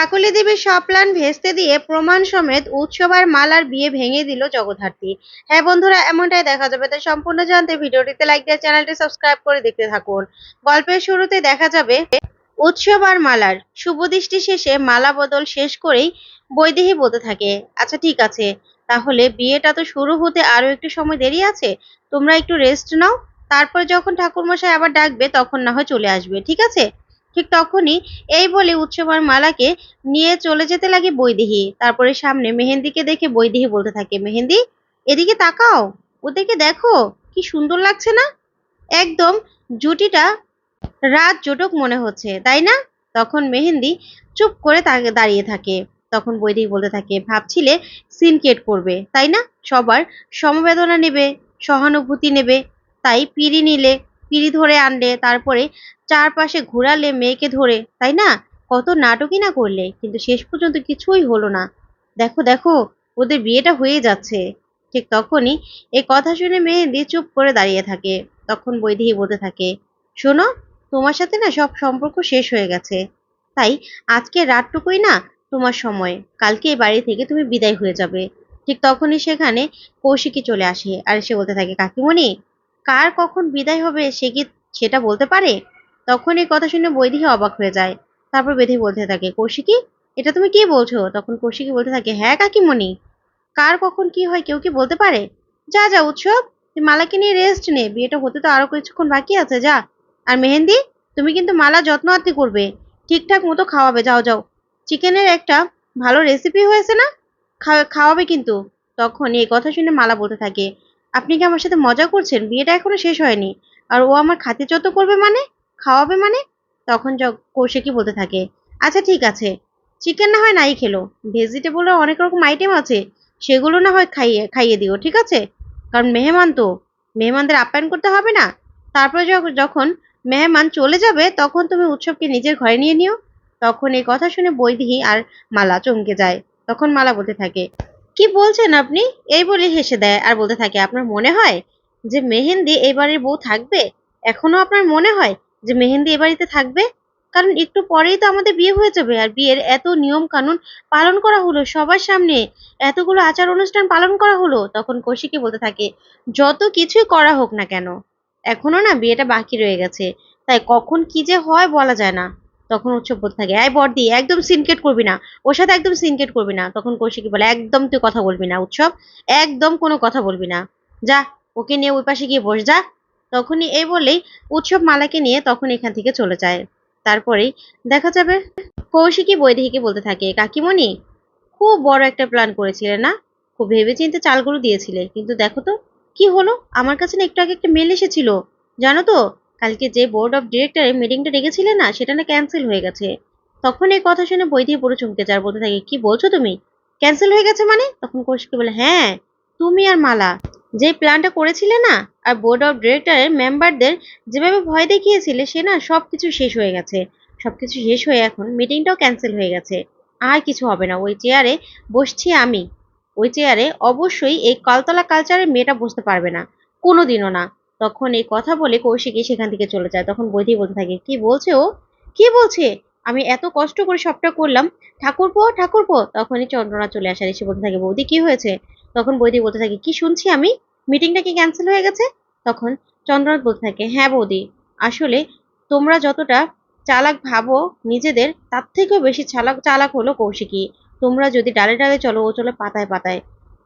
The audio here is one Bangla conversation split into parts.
কাকলি দেবীর সব প্ল্যান ভেস্তে দিয়ে প্রমাণ সমেত উৎসব আর মালার বিয়ে ভেঙে দিল জগদ্ধাত্রী। হ্যাঁ বন্ধুরা, এমনটাই দেখা যাবে। তাই সম্পূর্ণ জানতে ভিডিওটিতে লাইক দিয়ে চ্যানেলটি সাবস্ক্রাইব করে দেখতে থাকুন। গল্পের শুরুতে দেখা যাবে উৎসব আর মালার। শুভ দৃষ্টি শেষে মালা বদল শেষ করেই বৈদেহী বলতে থাকে। আচ্ছা ঠিক আছে। তাহলে বিয়েটা তো শুরু হতে আরও একটু সময় দেরি আছে। তোমরা একটু রেস্ট নাও। তারপর যখন ঠাকুরমশাই আবার ডাকবে, তখন না হয় চলে আসবে। ঠিক আছে? ঠিক তখনই এই বলে উৎসব আর মালাকে নিয়ে চলে যেতে লাগে বৈদেহী। তারপরে সামনে মেহেন্দিকে দেখে বৈদেহী বলতে থাকে, মেহেন্দি, এদিকে তাকাও, ওদেরকে দেখো, কি সুন্দর লাগছে না? একদম জুটিটা রাত জোটক মনে হচ্ছে, তাই না? তখন মেহেন্দি চুপ করে তাকে দাঁড়িয়ে থাকে। তখন বৈদেহী বলতে থাকে, ভাবছিলে সিনকেট করবে তাই না? সবার সমবেদনা নেবে, সহানুভূতি নেবে, তাই পিড়ি নিলে পিড়ি ধরে আনলে, তারপরে চারপাশে ঘোরালে মেয়েকে ধরে, তাই না? কত নাটকই না করলে, কিন্তু শেষ পর্যন্ত কিছুই হলো না। দেখো দেখো, ওদের বিয়েটা হয়ে যাচ্ছে। ঠিক তখনই এই কথা শুনে মেহেন্দি চুপ করে দাঁড়িয়ে থাকে। তখন বৈদেহী বলতে থাকে, শোনো, তোমার সাথে না সব সম্পর্ক শেষ হয়ে গেছে। তাই আজকে রাতটুকুই না তোমার সময়। কালকে এই বাড়ি থেকে তুমি বিদায় হয়ে যাবে। ঠিক তখনই সেখানে কৌশিকী চলে আসে। আর সে বলতে থাকে, কাকিমণি কার কখন বিদায় হবে সে কি সেটা বলতে পারে? তখন এই কথা শুনে বৈদেহী অবাক হয়ে যায়। তারপর বেধি বলতে থাকে, কৌশিকী, এটা তুমি কি বলছো? তখন কৌশিকী বলতে থাকে হ্যাঁ কাকিমণি। কার কখন কি হয় কেউ কি বলতে পারে? যা যা, উৎসব তুই মালাকে নিয়ে রেস্ট নে। বিয়েটা হতে তো আরও কিছুক্ষণ বাকি আছে, যা। আর মেহেন্দি, তুমি কিন্তু মালা যত্ন আত্মি করবে। ঠিকঠাক মতো খাওয়াবে, যাও যাও। চিকেনের একটা ভালো রেসিপি হয়েছে না? খাওয়াবে কিন্তু? তখন এই কথা শুনে মালা বলতে থাকে আপনি কি আমার সাথে মজা করছেন? বিয়েটা এখনও শেষ হয়নি। আর ও আমার খাতে যত করবে মানে? খাওয়াবে মানে? তখন জ- কৌশিকী বলতে থাকে আচ্ছা ঠিক আছে। চিকেন না হয় নাই খেলো। ভেজিটেবলের অনেক রকম আইটেম আছে। সেগুলো না হয় খাইয়ে খাইয়ে দিও, ঠিক আছে? কারণ মেহমান তো। মেহমানদের আপ্যায়ন করতে হবে না। তারপরে যখ- যখন মেহমান চলে যাবে, তখন তুমি উৎসবকে নিজের ঘরে নিয়ে নিও। তখন এই কথা শুনে বৈদেহী আর মালা চমকে যায়। তখন মালা বলতে থাকে কি বলছেন আপনি? এই বলে হেসে দেয় আর বলতে থাকে, আপনার মনে হয় যে মেহেন্দি এবারের বউ থাকবে? এখনও আপনার মনে হয় যে মেহেন্দি এ বাড়িতে থাকবে? কারণ একটু পরেই তো আমাদের বিয়ে হয়ে যাবে আর বিয়ের এত নিয়ম কানুন পালন করা হলো সবার সামনে। এতগুলো আচার অনুষ্ঠান পালন করা হলো। তখন কৌশিকী বলতে থাকে, যত কিছুই করা হোক না কেন, এখনও না বিয়েটা বাকি রয়ে গেছে। তাই কখন কি যে হয় বলা যায় না। তখন উৎসব বলতে থাকে। এই বর্দি, একদম সিনকেট করবি না। ওর সাথে একদম সিনকেট করবি না। তখন কৌশিকী বলে, একদম তুই কথা বলবি না, উৎসব। একদম কোনো কথা বলবি না। যা, ওকে নিয়ে ওই পাশে গিয়ে বস, যা। তখনই এই বলেই উৎসব মালাকে নিয়ে তখন এখান থেকে চলে যায়। তারপরেই দেখা যাবে কৌশিকী বৈদেহীকে বলতে থাকে, কাকিমণি, খুব বড় একটা প্ল্যান করেছিলে না? খুব ভেবে ভেবেচিন্তে চালগুলো দিয়েছিলে। কিন্তু দেখো তো, কি হলো? আমার কাছে না একটু আগে একটা মেল এসেছিল। জানো তো কালকে যে বোর্ড অফ ডিরেক্টরের মিটিংটা ডেকেছিলে না, সেটা না ক্যান্সেল হয়ে গেছে। তখন এই কথা শুনে বৈদেহী পুরো চমকে যায় আর বলতে থাকে, কি বলছো তুমি? ক্যান্সেল হয়ে গেছে মানে? তখন কৌশিকী বলে হ্যাঁ তুমি আর মালা, যে প্ল্যানটা করেছিলে না, আর বোর্ড অফ ডিরেক্টরের মেম্বারদের যেভাবে ভয় দেখিয়েছিলে, সে না সব কিছু শেষ হয়ে গেছে। সব কিছু শেষ হয়ে এখন মিটিংটাও ক্যান্সেল হয়ে গেছে। আর কিছু হবে না। ওই চেয়ারে বসছি আমি। ওই চেয়ারে অবশ্যই এই কালতলা কালচারের মেয়েটা বসতে পারবে না। কোনো দিনও না। তখন এই কথা বলে কৌশিকী সেখান থেকে চলে যায়। তখন বৈধি বলতে থাকে, কি বলছে ও? কি বলছে? আমি এত কষ্ট করে সবটা করলাম। ঠাকুরপো ঠাকুরপো! তখনই চন্দ্রনা চলে আসে আর এসে বলতে থাকে, বৌদি, কি হয়েছে? তখন বৌদি বলতে থাকে, কি শুনছি আমি? মিটিংটা কি ক্যান্সেল হয়ে গেছে? তখন চন্দ্রনাথ বলতে থাকে হ্যাঁ বৌদি, আসলে তোমরা যতটা চালাক ভাবো নিজেদের, তার থেকেও বেশি চালাক চালাক হলো কৌশিকী তোমরা যদি ডালে ডালে চলো, ও চলো পাতায় পাতায়।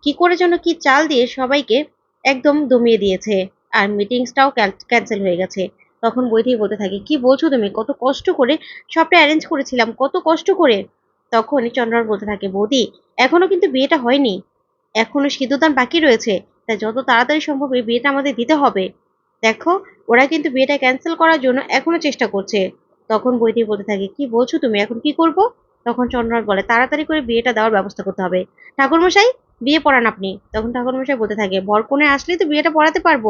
কি করে যেন কি চাল দিয়ে সবাইকে একদম দমিয়ে দিয়েছে। আর মিটিংসটাও ক্যান্সেল হয়ে গেছে। তখন বৈধি বলতে থাকে, কি বলছো তুমি? কত কষ্ট করে সবটা অ্যারেঞ্জ করেছিলাম, কত কষ্ট করে? তখনই চন্দ্রনাথ বলতে থাকে, বৌদি, এখনও কিন্তু বিয়েটা হয়নি। এখনও সিদ্ধদান বাকি রয়েছে, তাই যত তাড়াতাড়ি সম্ভব এই বিয়েটা আমাদের দিতে হবে। দেখো, ওরা কিন্তু বিয়েটা ক্যান্সেল করার জন্য এখনও চেষ্টা করছে। তখন বৈদি বলতে থাকে, কি বলছো তুমি? এখন কি করব? তখন চন্দ্রনাথ বলে, তাড়াতাড়ি করে বিয়েটা দেওয়ার ব্যবস্থা করতে হবে। ঠাকুরমশাই, বিয়ে পড়ান আপনি। তখন ঠাকুরমশাই বলতে থাকে বর কনে আসলেই তো বিয়েটা পড়াতে পারব।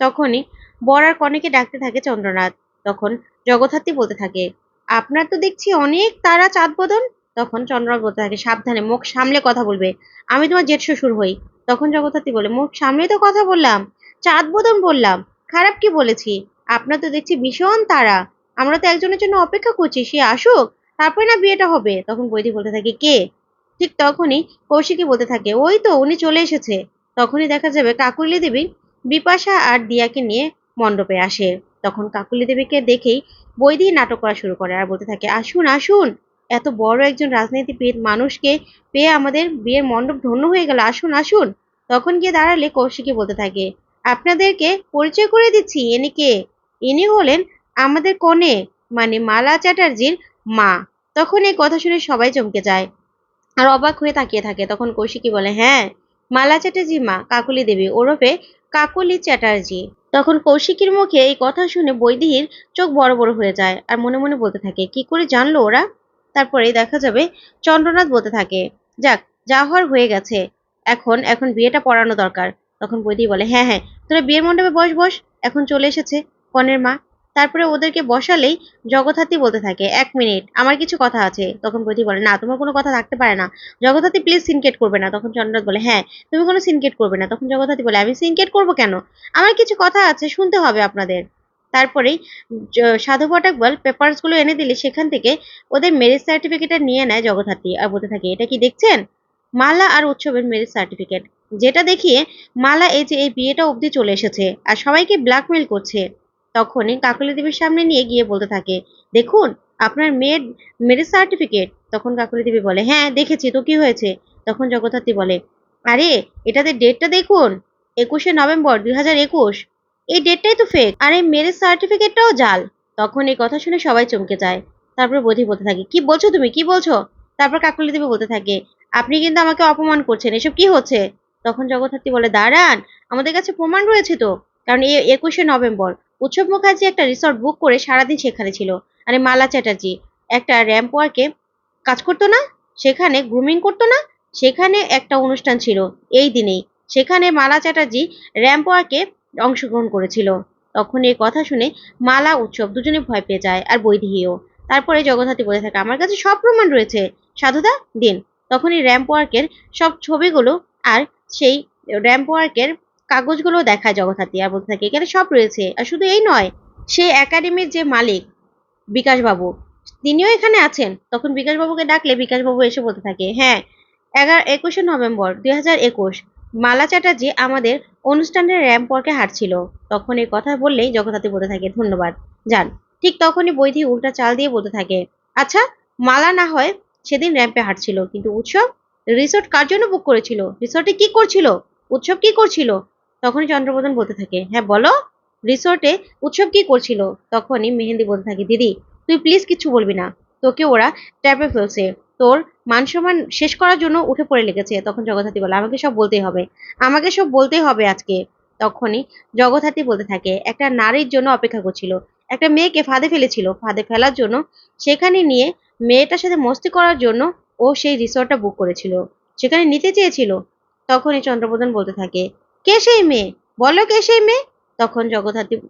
তখনই বর আর কনেকে ডাকতে থাকে চন্দ্রনাথ। তখন জগদ্ধাত্রী বলতে থাকে, আপনার তো দেখছি অনেক তারা চাঁদ বদন তখন চন্দ্রনাথ বলতে থাকে, সাবধানে, মুখ সামলে কথা বলবে। আমি তোমার জেঠ শ্বশুর হই। তখন জগদ্ধাত্রী বলে, মুখ সামলে তো কথা বললাম চাঁদ বদন বললাম, খারাপ কি বলেছি? আপনার তো দেখছি ভীষণ তারা। আমরা তো একজনের জন্য অপেক্ষা করছি, সে আসুক, তারপরে না বিয়েটা হবে। তখন বৈদি বলতে থাকে, কে? ঠিক তখনই কৌশিকী বলতে থাকে, ওই তো, উনি চলে এসেছে। তখনই দেখা যাবে কাকুলি দেবী বিপাশা আর দিয়াকে নিয়ে মণ্ডপে আসে। তখন কাকুলি দেবীকে দেখেই বই দিয়ে নাটক করা শুরু করে আর বলতে থাকে, আসুন আসুন। এত বড় একজন রাজনীতিবিদ মানুষকে পেয়ে আমাদের বিয়ের মণ্ডপ ধন্য হয়ে গেল। আসুন আসুন। তখন গিয়ে দাঁড়ালে কৌশিকী বলতে থাকে, আপনাদেরকে পরিচয় করে দিচ্ছি, ইনি কে? ইনি হলেন আমাদের কনে মানে মালা চ্যাটার্জির মা। তখন এই কথা শুনে সবাই চমকে যায় আর অবাক হয়ে তাকিয়ে থাকে। তখন কৌশিকী বলে হ্যাঁ মালা চ্যাটার্জি মা, কাকুলি দেবী। ওরফে কাকুলি চ্যাটার্জি। তখন কৌশিকীর মুখে এই কথা শুনে বৈদিহীর চোখ বড় বড় হয়ে যায় আর মনে মনে বলতে থাকে, কি করে জানলো ওরা? তারপরে দেখা যাবে চন্দ্রনাথ বলতে থাকে, যাক, যা হওয়ার হয়ে গেছে। এখন এখন বিয়েটা পড়ানো দরকার। তখন বৈদি বলে হ্যাঁ হ্যাঁ তোরা বিয়ের মণ্ডপে বস বস। এখন চলে এসেছে, কনের মা। তারপরে ওদেরকে বসালেই জগৎহাতি বলতে থাকে, এক মিনিট, আমার কিছু কথা আছে। তখন বৈদি বলে, না, তোমার কোনো কথা থাকতে পারে না। জগৎহাতি প্লিজ সিনকেট করবে না। তখন চন্দ্রনাথ বলে হ্যাঁ তুমি কোনো সিনকেট করবে না। তখন জগৎহাতি বলে, আমি সিনকেট করব কেন? আমার কিছু কথা আছে, শুনতে হবে আপনাদের। তারপরেই সাধু বল পেপারসগুলো এনে দিলে সেখান থেকে ওদের মেরিজ সার্টিফিকেটটা নিয়ে নেয় জগৎহাতি আর বলতে থাকে, এটা কি দেখছেন? মালা আর উৎসবের মেরিজ সার্টিফিকেট যেটা দেখিয়ে মালা এই যে, এই বিয়েটা অবধি চলে এসেছে, আর সবাইকে ব্ল্যাকমেল করছে। তখনই কাকলি দেবীর সামনে নিয়ে গিয়ে বলতে থাকে, দেখুন, আপনার মেয়ের মেরিজ সার্টিফিকেট তখন কাকুলি দেবী বলে হ্যাঁ দেখেছি, তো কি হয়েছে? তখন জগদ্ধাত্রী বলে, আরে, এটাতে ডেটটা দেখুন, একুশে নভেম্বর দুই হাজার একুশ। এই ডেটটাই তো ফেক আর এই মেরিজ সার্টিফিকেটটাও জাল। তখন এই কথা শুনে সবাই চমকে যায়। তারপর বোধি বলতে থাকে, কি বলছো তুমি? কি বলছো? তারপর কাকুলি দেবী বলতে থাকে, আপনি কিন্তু আমাকে অপমান করছেন, এসব কি হচ্ছে? তখন জগদ্ধাত্রী বলে, দাঁড়ান, আমাদের কাছে প্রমাণ রয়েছে তো, কারণ এই একুশে নভেম্বর উৎসব মুখার্জি একটা রিসর্ট বুক করে সারাদিন সেখানে ছিল। আরে মালা চ্যাটার্জি, একটা র্যাম্প ওয়ার্কে কাজ করতো না, সেখানে গ্রুমিং করতো না, সেখানে একটা অনুষ্ঠান ছিল এই দিনেই। সেখানে মালা চ্যাটার্জি র্যাম্প ওয়ার্কে অংশগ্রহণ করেছিল। তখন এই কথা শুনে মালা উৎসব দুজনে ভয় পেয়ে যায় আর বৈদেহীও তারপরে জগদ্ধাত্রী বলে থাকে, আমার কাছে সব প্রমাণ রয়েছে। সাধুদা, দিন। তখন এই র্যাম্প ওয়ার্কের সব ছবিগুলো আর সেই র্যাম্প ওয়ার্কের কাগজগুলো দেখায় জগদ্ধাত্রী আর বলতে থাকে, এখানে সব রয়েছে। আর শুধু এই নয়, সেই একাডেমির যে মালিক, বিকাশবাবু, তিনিও এখানে আছেন? তখন বিকাশবাবুকে ডাকলে বিকাশবাবু এসে বলতে থাকে হ্যাঁ এগারো, একুশে নভেম্বর দুই হাজার একুশ, মালা চ্যাটার্জি আমাদের অনুষ্ঠানের র্যাম্প ওয়ার্কে হাঁটছিল। তখন এই কথা বললেই জগদ্ধাত্রী বলতে থাকে, ধন্যবাদ, যান। ঠিক তখনই বৈধি উল্টা চাল দিয়ে বলতে থাকে আচ্ছা মালা না হয় সেদিন র্যাম্পে হাঁটছিল, কিন্তু উৎসব রিসোর্ট কার জন্য বুক করেছিল? রিসোর্টে কি করছিল? উৎসব কি করছিল? তখনই চন্দ্রবোধন বলতে থাকে হ্যাঁ বলো রিসোর্টে উৎসব কি করছিল? তখনই মেহেন্দি বলতে থাকে, দিদি, তুই প্লিজ কিছু বলবি না, তোকে ওরা ট্যাপে ফেলছে, তোর মান সম্মান শেষ করার জন্য উঠে পড়ে লেগেছে। তখন জগদ্ধাত্রী বলে, আমাকে সব বলতেই হবে, আমাকে সব বলতেই হবে আজকে। তখনই জগদ্ধাত্রী বলতে থাকে, একটা নারীর জন্য অপেক্ষা করছিল, একটা মেয়েকে ফাঁদে ফেলেছিল, ফাঁদে ফেলার জন্য সেখানে নিয়ে মেয়েটার সাথে মস্তি করার জন্য ও সেই রিসোর্টটা বুক করেছিল, সেখানে নিতে চেয়েছিল। তখনই চন্দ্রবোধন বলতে থাকে কে সেই মেয়ে? বলো কে সেই মেয়ে? তখন জগদ্ধাত্রী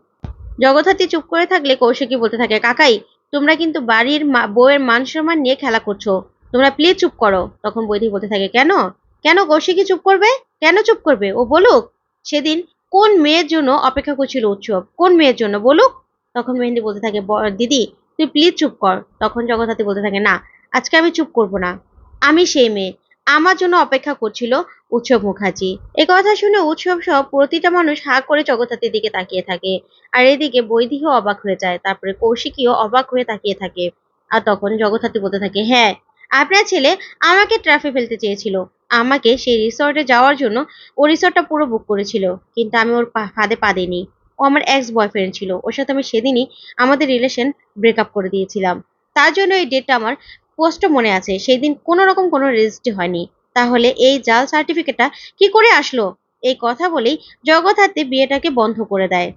জগদ্ধাত্রী চুপ করে থাকলে কৌশিকী বলতে থাকে, কাকাই, তোমরা কিন্তু বাড়ির বউয়ের মান সম্মান নিয়ে খেলা করছ। তোমরা প্লিজ চুপ করো। তখন বৈদি বলতে থাকে, কেন? কেন কৌশিকী চুপ করবে? কেন চুপ করবে? ও বলুক। সেদিন কোন মেয়ের জন্য অপেক্ষা করছিল উৎসব? কোন মেয়ের জন্য বলুক? তখন মেহেন্দি বলতে থাকে, "ব- দিদি, তুই প্লিজ চুপ কর। তখন জগদ্ধাত্রী বলতে থাকে, না, আজকে আমি চুপ করব না। আমি সেই মেয়ে। আমার জন্য অপেক্ষা করছিল উৎসব মুখার্জি। এ কথা শুনে উৎসব সহ প্রতিটা মানুষ হা করে জগদ্ধাত্রীর দিকে তাকিয়ে থাকে। আর এদিকে বৈদিকও অবাক হয়ে যায়, তারপরে কৌশিকীও অবাক হয়ে তাকিয়ে থাকে। আর তখন জগদ্ধাত্রী বলতে থাকে হ্যাঁ আপনার ছেলে আমাকে ট্রাফে ফেলতে চেয়েছিল। আমাকে সেই রিসর্টে যাওয়ার জন্য ও রিসর্টটা পুরো বুক করেছিল, কিন্তু আমি ওর ফাঁদে পা দিইনি। ও আমার এক্স বয়ফ্রেন্ড ছিল, ওর সাথে আমি সেদিনই আমাদের রিলেশন ব্রেকআপ করে দিয়েছিলাম। তার জন্য এই ডেটটা আমার পোস্ট মনে আছে সেই দিন কোনো রকম কোনো রেজিস্ট্রি হয়নি। তাহলে এই জাল সার্টিফিকেটটা কি করে আসলো? এই কথা বলেই জগৎ হাতে বিয়েটাকে বন্ধ করে দেয়।